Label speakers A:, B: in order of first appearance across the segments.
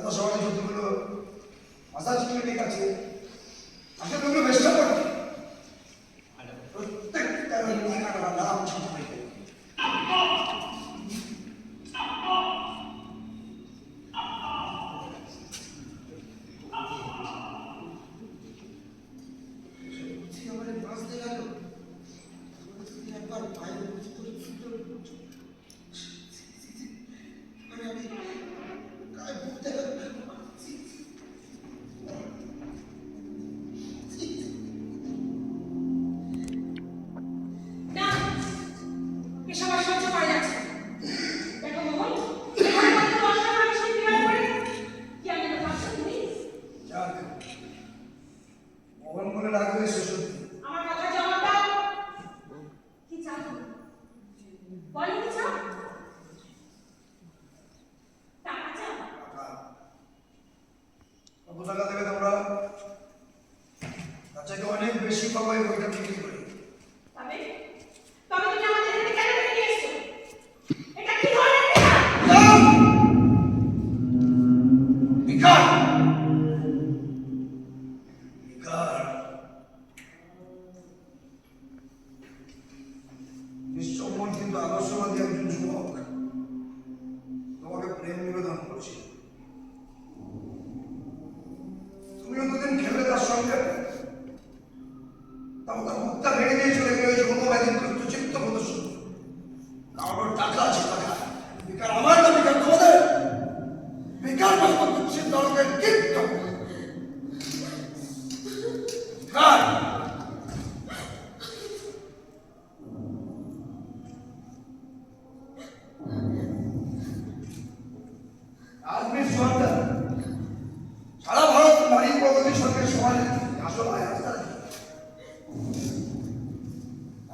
A: কলকাতা শহরে যতগুলো massage clinic আছে আসলে সে সত্যি
B: আমার কথা জবাব দাও। কি চাও? বলো কি চাও? টাকা চাও?
A: কত টাকা দেবে তোমরা? তার চাইতে অনেক বেশি পাবো এই বইটা বিক্রি করে।
B: তবে? তবে তুমি আমাদের এখানে কেন নিয়ে এসছো? এটা কি ধরনের বিকাশ?
A: বিকার তার মুখটা ভেঙে দিয়ে চলে গেলে, ওই যৌনবাদী চিত্ত প্রদর্শন আমার টাকা আছে, টাকা। বেকার আমার না, বেকার তোমাদের। বেকার দুচ্ছিন্ন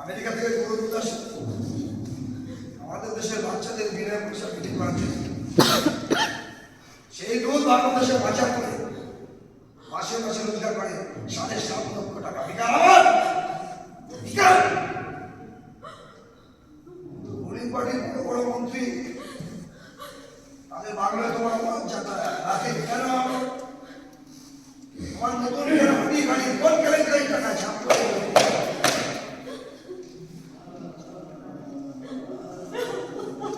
A: আমেরিকা থেকে গরু আসে। আমাদের দেশের বাচ্চাদের বিনা পয়সা বিক্রি করা সেই দুধ বাংলাদেশে বাজার করে, মাসে মাসে রোজগার করে, সাড়ে সাত লক্ষ টাকা। বিকার আমার বিকার বোলিং পার্টির বড় বড় মন্ত্রী। তাদের বাংলায় তোমার যাতায়াত রাখে কেন আমার